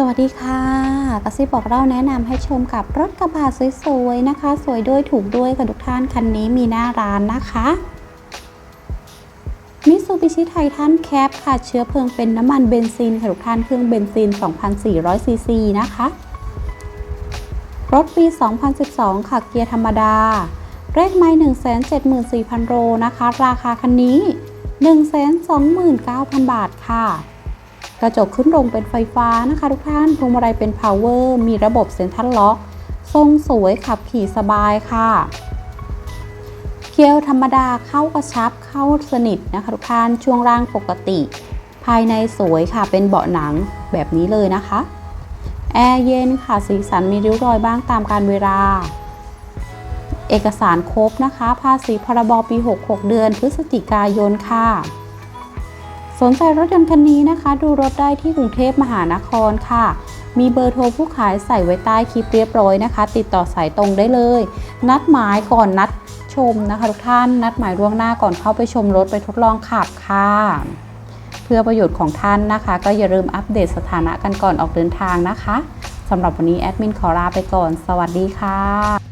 สวัสดีค่ะกระซิบบอกเราแนะนำให้ชมกับรถกระบะสวยๆนะคะ สวยด้วยถูกด้วยค่ะทุกท่านคันนี้มีหน้าร้านนะคะมิซูบิชิไททันแคปค่ะ เชื้อเพลิงเป็นน้ำมันเบนซินค่ะทุกท่านเครื่องเบนซิน 2,400 ซีซีนะคะ รถปี 2012 ค่ะ เกียร์ธรรมดา เลขไม้174,000 โลนะคะ ราคาคันนี้ 129,000 บาทค่ะ กระจกขึ้นลงเป็นไฟฟ้านะคะทุกท่าน พวงมาลัยเป็น power มีระบบเซ็นทรัลล็อก ทรงสวยขับขี่สบายค่ะ เกียร์ธรรมดาเข้ากระชับเข้าสนิทนะคะทุกท่าน ช่วงล่างปกติ ภายในสวยค่ะ เป็นเบาะหนังแบบนี้เลยนะคะ แอร์เย็นค่ะ สีสันมีริ้วรอยบ้างตามการเวลา เอกสารครบนะคะ ภาษีพรบปี 66 เดือนพฤศจิกายนค่ะ สนใจรถยนต์คันนี้นะคะ ดูรถได้ที่กรุงเทพมหานครค่ะ มีเบอร์โทรผู้ขายใส่ไว้ใต้คลิปเรียบร้อยนะคะ ติดต่อสายตรงได้เลย นัดหมายก่อนนัดชมนะคะทุกท่านนัดหมายล่วงหน้าก่อนเข้าไปชมรถไปทดลองขับค่ะ เพื่อประโยชน์ของท่านนะคะ ก็อย่าลืมอัปเดตสถานะกันก่อนออกเดินทางนะคะสำหรับวันนี้แอดมินขอลาไปก่อน สวัสดีค่ะ